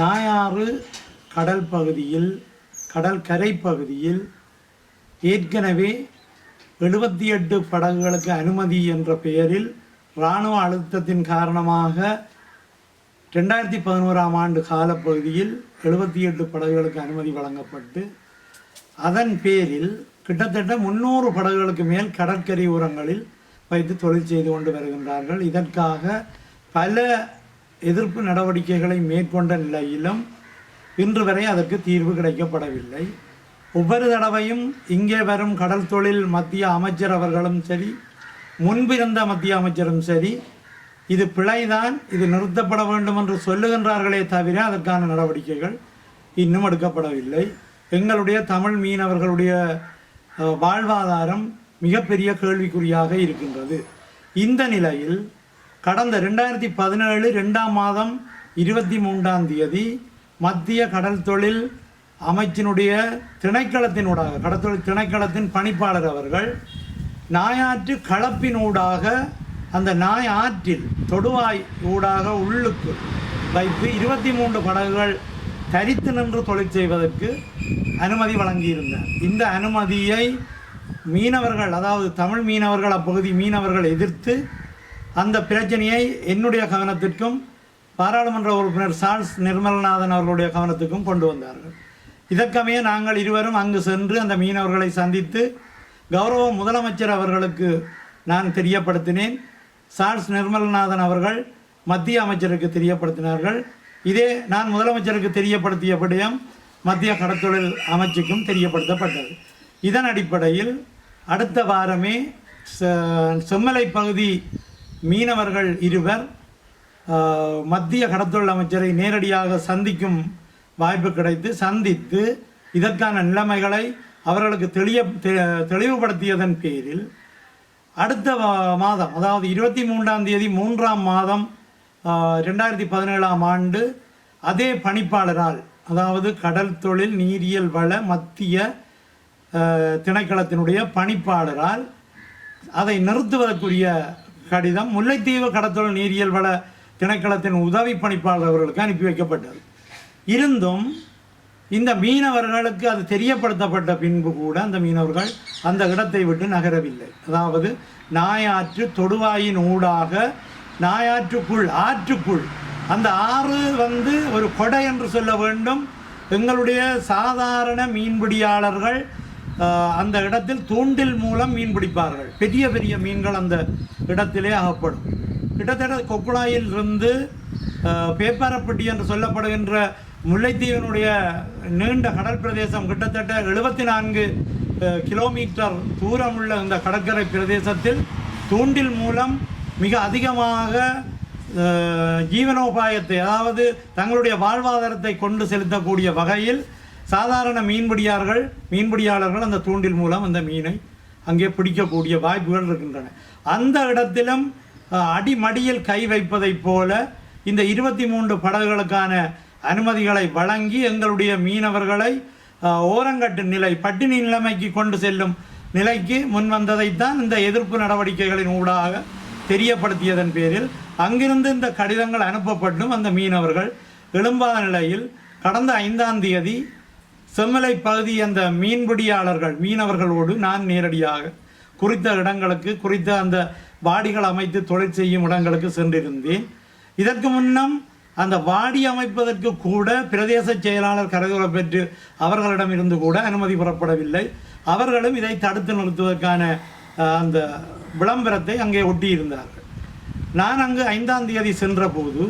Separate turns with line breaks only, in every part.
நாயாறு கடல் பகுதியில் கடற்கரை பகுதியில் ஏற்கனவே எழுபத்தி எட்டு படகுகளுக்கு அனுமதி என்ற பெயரில் இராணுவ அழுத்தத்தின் காரணமாக ரெண்டாயிரத்தி பதினோராம் ஆண்டு காலப்பகுதியில் எழுபத்தி எட்டு படகுகளுக்கு அனுமதி வழங்கப்பட்டு அதன் பேரில் கிட்டத்தட்ட முன்னூறு படகுகளுக்கு மேல் கடற்கரை உரங்களில் வைத்து தொழில் செய்து கொண்டு வருகின்றார்கள். இதற்காக பல எதிர்ப்பு நடவடிக்கைகளை மேற்கொண்ட நிலையிலும் இன்று வரை அதற்கு தீர்வு கிடைக்கப்படவில்லை. ஒவ்வொரு தடவையும் இங்கே வரும் கடல் தொழில் மத்திய அமைச்சர் அவர்களும் சரி முன்பிருந்த மத்திய அமைச்சரும் சரி இது பிழைதான் இது நிறுத்தப்பட வேண்டும் என்று சொல்லுகின்றார்களே தவிர அதற்கான நடவடிக்கைகள் இன்னும் எடுக்கப்படவில்லை. எங்களுடைய தமிழ் மீனவர்களுடைய வாழ்வாதாரம் மிகப்பெரிய கேள்விக்குறியாக இருக்கின்றது. இந்த நிலையில் கடந்த ரெண்டாயிரத்தி பதினேழு ரெண்டாம் மாதம் இருபத்தி மூன்றாம் தேதி மத்திய கடல் தொழில் அமைச்சினுடைய திணைக்களத்தினூடாக கடத்தொழில் திணைக்களத்தின் பணிப்பாளர் அவர்கள் நாயாற்று களப்பினூடாக அந்த நாய் ஆற்றில் தொடுவாய் ஊடாக உள்ளுக்கு வைத்து இருபத்தி மூன்று படகுகள் தரித்து நின்று தொழில் செய்வதற்கு அனுமதி வழங்கியிருந்தார். இந்த அனுமதியை மீனவர்கள் அதாவது தமிழ் மீனவர்கள் அப்பகுதி மீனவர்கள் எதிர்த்து அந்த பிரச்சனையை என்னுடைய கவனத்திற்கும் பாராளுமன்ற உறுப்பினர் சார்ஸ் நிர்மலநாதன் அவர்களுடைய கவனத்துக்கும் கொண்டு வந்தார்கள். இதற்கமைய நாங்கள் இருவரும் அங்கு சென்று அந்த மீனவர்களை சந்தித்து கௌரவ முதலமைச்சர் அவர்களுக்கு நான் தெரியப்படுத்தினேன். சார்ஸ் நிர்மலநாதன் அவர்கள் மத்திய அமைச்சருக்கு தெரியப்படுத்தினார்கள். இதே நான் முதலமைச்சருக்கு தெரியப்படுத்தியபடியும் மத்திய கடற்தொழில் அமைச்சுக்கும் தெரியப்படுத்தப்பட்டது. இதன் அடிப்படையில் அடுத்த வாரமே செம்மலை பகுதி மீனவர்கள் இருவர் மத்திய கடத்தொழில் அமைச்சரை நேரடியாக சந்திக்கும் வாய்ப்பு கிடைத்து சந்தித்து இதற்கான நிலைமைகளை அவர்களுக்கு தெளிய தெ- தெளிவுபடுத்தியதன் பேரில் அடுத்த மாதம் அதாவது இருபத்தி மூன்றாம் தேதி மூன்றாம் மாதம் ரெண்டாயிரத்தி பதினேழாம் ஆண்டு அதே பணிப்பாளரால் அதாவது கடல் தொழில் நீரியல் வள மத்திய திணைக்களத்தினுடைய பணிப்பாளரால் அதை நிறுத்துவதற்குரிய கடிதம் முல்லைத்தீவு கடத்தல் நீரியல் வள திணைக்களத்தின் உதவி பணிப்பாளர் அவர்களுக்கு அனுப்பி வைக்கப்பட்டது. இருந்தும் இந்த மீனவர்களுக்கு அது தெரியப்படுத்தப்பட்ட பின்பு கூட அந்த மீனவர்கள் அந்த இடத்தை விட்டு நகரவில்லை. அதாவது நாயாற்று தொடுவாயின் ஊடாக நாயாற்றுக்குள் ஆற்றுக்குள் அந்த ஆறு வந்து ஒரு கொடை என்று சொல்ல வேண்டும். எங்களுடைய சாதாரண மீன்பிடியாளர்கள் அந்த இடத்தில் தூண்டில் மூலம் மீன் பிடிப்பார்கள். பெரிய பெரிய மீன்கள் அந்த இடத்திலே அகப்படும். கிட்டத்தட்ட கொக்குழாயில் இருந்து பேப்பரப்பட்டி பேப்பாரப்பட்டி என்று சொல்லப்படுகின்ற முல்லைத்தீவினுடைய நீண்ட கடல் பிரதேசம் கிட்டத்தட்ட எழுபத்தி நான்கு கிலோமீட்டர் தூரமுள்ள இந்த கடற்கரை பிரதேசத்தில் தூண்டில் மூலம் மிக அதிகமாக ஜீவனோபாயத்தை அதாவது தங்களுடைய வாழ்வாதாரத்தை கொண்டு செலுத்தக்கூடிய வகையில் சாதாரண மீன்பிடியார்கள் மீன்பிடியாளர்கள் அந்த தூண்டில் மூலம் அந்த மீனை அங்கே பிடிக்கக்கூடிய வாய்ப்புகள் இருக்கின்றன. அந்த இடத்திலும் அடிமடியில் கை வைப்பதைப் போல இந்த இருபத்தி மூன்று படகுகளுக்கான அனுமதிகளை வழங்கி எங்களுடைய மீனவர்களை ஓரங்கட்டு நிலை பட்டினி நிலைமைக்கு கொண்டு செல்லும் நிலைக்கு முன் வந்ததைத்தான் இந்த எதிர்ப்பு நடவடிக்கைகளின் ஊடாக தெரியப்படுத்தியதன் பேரில் அங்கிருந்து இந்த கடிதங்கள் அனுப்பப்பட்டும் அந்த மீனவர்கள். எழும்பாத நிலையில் கடந்த ஐந்தாம் தேதி செம்மலை பகுதி அந்த மீன்பிடியாளர்கள் மீனவர்களோடு நான் நேரடியாக குறித்த இடங்களுக்கு குறித்த அந்த வாடிகள் அமைத்து தொழில் செய்யும் இடங்களுக்கு சென்றிருந்தேன். இதற்கு முன்னம் அந்த வாடி அமைப்பதற்கு கூட பிரதேச செயலாளர் கரைதுரை பெற்று அவர்களிடமிருந்து கூட அனுமதி பெறப்படவில்லை. அவர்களும் இதை தடுத்து நிறுத்துவதற்கான அந்த விளம்பரத்தை அங்கே ஒட்டியிருந்தார்கள். நான் அங்கு ஐந்தாம் தேதி சென்றபோது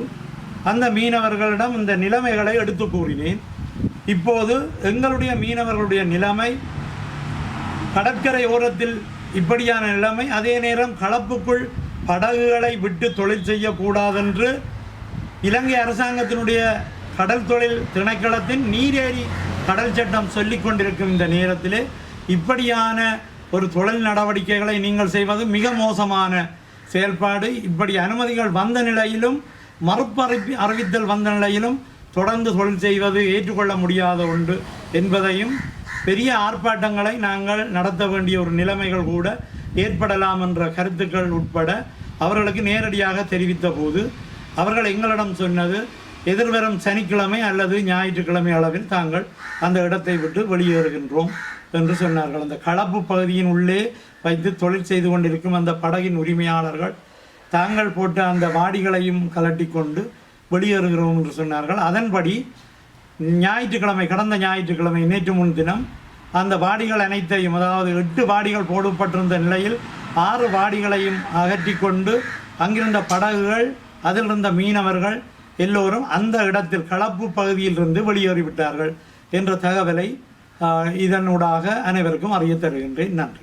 அந்த மீனவர்களிடம் இந்த நிலைமைகளை எடுத்து கூறினேன். இப்போது எங்களுடைய மீனவர்களுடைய நிலைமை கடற்கரை ஓரத்தில் இப்படியான நிலைமை அதே நேரம் களப்புக்குள் படகுகளை விட்டு தொழில் செய்யக்கூடாதென்று இலங்கை அரசாங்கத்தினுடைய கடல் தொழில் திணைக்களத்தின் நீரேரி கடல் சட்டம் சொல்லிக் கொண்டிருக்கும் இந்த நேரத்திலே இப்படியான ஒரு தொழில் நடவடிக்கைகளை நீங்கள் செய்வது மிக மோசமான செயல்பாடு. இப்படி அனுமதிகள் வந்த நிலையிலும் மறுப்பு அறிவித்தல் வந்த நிலையிலும் தொடர்ந்து தொழில் செய்வது ஏற்றுக்கொள்ள முடியாத ஒன்று என்பதையும் பெரிய ஆர்ப்பாட்டங்களை நாங்கள் நடத்த வேண்டிய ஒரு நிலைமைகள் கூட ஏற்படலாம் என்ற கருத்துக்கள் உட்பட அவர்களுக்கு நேரடியாக தெரிவித்த போது அவர்கள் எங்களிடம் சொன்னது எதிர்வரும் சனிக்கிழமை அல்லது ஞாயிற்றுக்கிழமை அளவில் தாங்கள் அந்த இடத்தை விட்டு வெளியேறுகின்றோம் என்று சொன்னார்கள். அந்த களப்பு பகுதியின் உள்ளே வைத்து தொழில் செய்து கொண்டிருக்கும் அந்த படகின் உரிமையாளர்கள் தாங்கள் போட்ட அந்த வாடிகளையும் கலட்டி கொண்டு வெளியேறுகிறோம் என்று சொன்னார்கள். அதன்படி ஞாயிற்றுக்கிழமை கடந்த ஞாயிற்றுக்கிழமை நேற்று முன்தினம் அந்த வாடிகள் அனைத்தையும் அதாவது எட்டு வாடிகள் போடப்பட்டிருந்த நிலையில் ஆறு வாடிகளையும் அகற்றி கொண்டு அங்கிருந்த படகுகள் அதில் இருந்த மீனவர்கள் எல்லோரும் அந்த இடத்தில் களப்பு பகுதியில் இருந்து வெளியேறிவிட்டார்கள் என்ற தகவலை இதனூடாக அனைவருக்கும் அறிய தருகின்றேன் நன்றி.